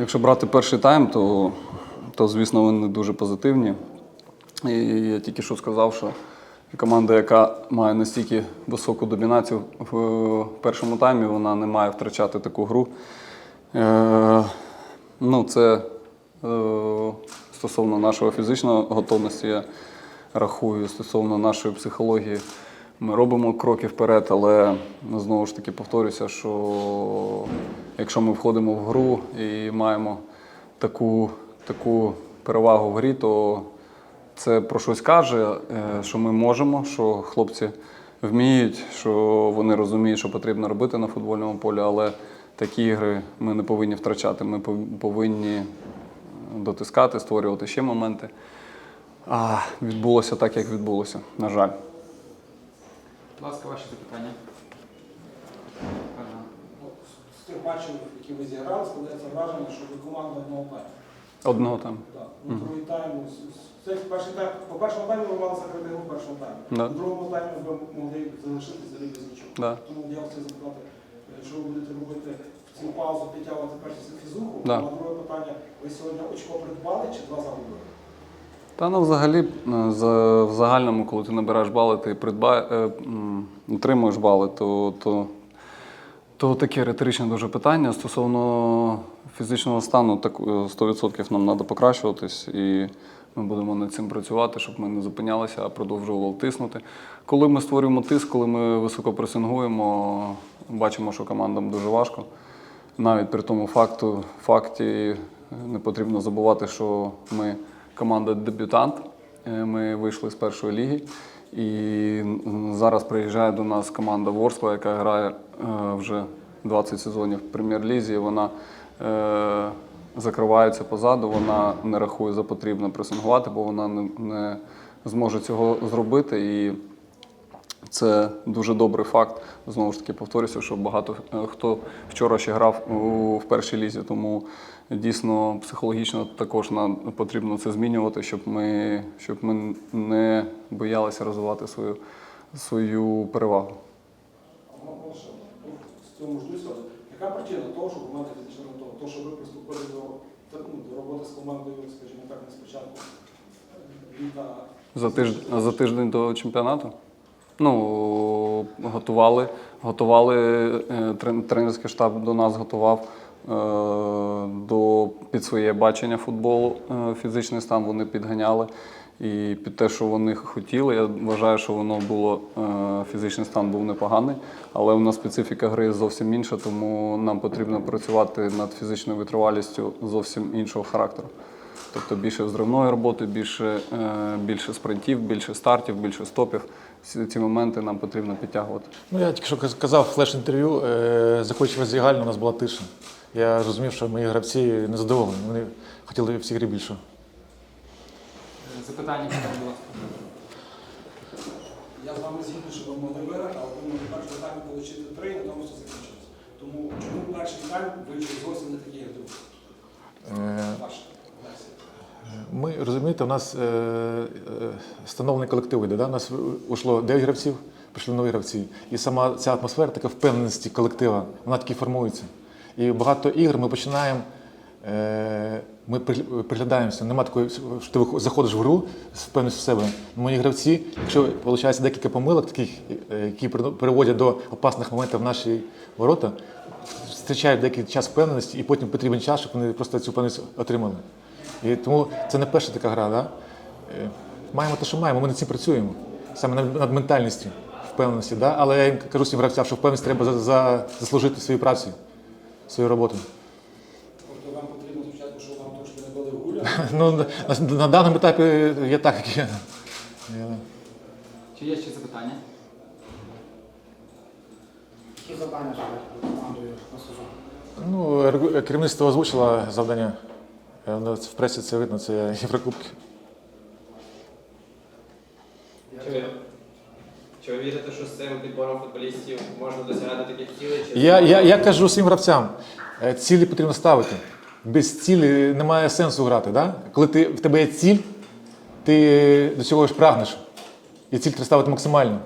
Якщо брати перший тайм, то, то звісно, вони дуже позитивні. І я тільки що сказав, що команда, яка має настільки високу домінацію в першому таймі, вона не має втрачати таку гру. Е, ну, це е, стосовно нашої фізичної готовності, я рахую, стосовно нашої психології. Ми робимо кроки вперед, але ну, знову ж таки повторюся, що якщо ми входимо в гру і маємо таку, таку перевагу в грі, то це про щось каже, е, що ми можемо, що хлопці вміють, що вони розуміють, що потрібно робити на футбольному полі, але такі ігри ми не повинні втрачати. Ми пов- повинні дотискати, створювати ще моменти. А відбулося так, як відбулося, на жаль. Будь ласка, ваші запитання. З тих матчів, які ви зіграли, складається враження, що ви команда одного тайму. Одного там. Так. Ну, другий тайм, ну, це перший тайм, по першому таймі ви мали закрити гру в першому таймі. У другому таймі ви могли залишитися взагалі без нічого. Да. Тому я хотів запитати, е, що ви будете робити в цю паузу, підтягувати першу фізуху, Да. а друге питання, ви сьогодні очко придбали чи два загубили? Та ну взагалі е, в загальному, коли ти набираєш бали, ти придба... е, отримуєш бали, то, то, то таке риторичне дуже питання. Стосовно фізичного стану, так е, 100% нам треба покращуватись, і ми будемо над цим працювати, щоб ми не зупинялися, а продовжували тиснути. Коли ми створюємо тиск, коли ми високо пресингуємо, бачимо, що командам дуже важко. Навіть при тому факту, факті е, не потрібно забувати, що ми команда дебютант. Е, Ми вийшли з першої ліги. І зараз приїжджає до нас команда Ворскла, яка грає е, вже 20 сезонів в прем'єр-лізі. Вона е, закривається позаду, вона не рахує за потрібне пресингувати, бо вона не, зможе цього зробити. І це дуже добрий факт. Знову ж таки, повторюся, що багато е, хто вчора ще грав в першій лізі, тому дійсно психологічно також нам потрібно це змінювати, щоб ми, щоб ми не боялися розвивати свою, свою перевагу. З цього можливо сказати. Яка причина того, що команда фізично готова? То, що ви приступили до, ну, до роботи з командою, скажімо так, не спочатку літа. За тиждень, за тиждень до чемпіонату? Ну, готували, готували е, тренерський штаб до нас готував е, до, під своє бачення футболу е, фізичний стан вони підганяли. І під те, що вони хотіли, я вважаю, що воно було фізичний стан був непоганий, але у нас специфіка гри зовсім інша, тому нам потрібно працювати над фізичною витривалістю зовсім іншого характеру. Тобто більше взривної роботи, більше, е, більше спринтів, більше стартів, більше стопів. Всі ці моменти нам потрібно підтягувати. Ну, я тільки що казав флеш-інтерв'ю, е, заходячи в роздягальню, у нас була тиша. Я розумів, що мої гравці не задоволені. Вони хотіли всі гри більше. Е, Запитання, будь ласка. Я з вами згідний, що ви могли виграти, але ви могли в першому таймі отримати три, на тому все закінчилось. Тому чому перший тайм вийшов зовсім не такий, як другий? Е, версія. Ми розумієте, у нас е, е, встановлений колектив йде. Да? У нас ушло 9 гравців, прийшли нові гравці. І сама ця атмосфера, така впевненості колектива, вона таки формується. І багато ігр ми починаємо. е, Ми приглядаємося, нема такої, що ти заходиш в гру з впевненістю в себе. Мої гравці, якщо виходить декілька помилок, таких, е, які приводять до опасних моментів в наші ворота, зустрічають деякий час впевненості, і потім потрібен час, щоб вони просто цю впевненість отримали. І тому це не перша така гра. Да? Е, Маємо те, що маємо, ми над цим працюємо. Саме над, ментальністю, впевненості. Да? Але я їм кажу всім гравцям, що впевненість треба за, за, заслужити свою працю, свою роботу. Тобто вам потрібно спочатку, щоб вам трошки не дали гуля. Ну, на, на даному етапі є так, як є. Чи є ще запитання? Які завдання командою на сезон? Ну, керівництво озвучило завдання. Е, ну, В пресі це видно, це Єврокубки. Чи чи ви вірите, що з цим підбором футболістів можна досягати таких цілей? Чи Я, я, я кажу всім гравцям, е, цілі потрібно ставити. Без цілі немає сенсу грати. Да? Коли ти, в тебе є ціль, ти до цього ж прагнеш. І ціль треба ставити максимально.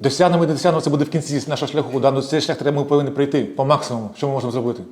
Досягнемо, не досягнемо, це буде в кінці нашого шляху. Да? Ну, цей шлях треба ми повинні пройти по максимуму, що ми можемо зробити.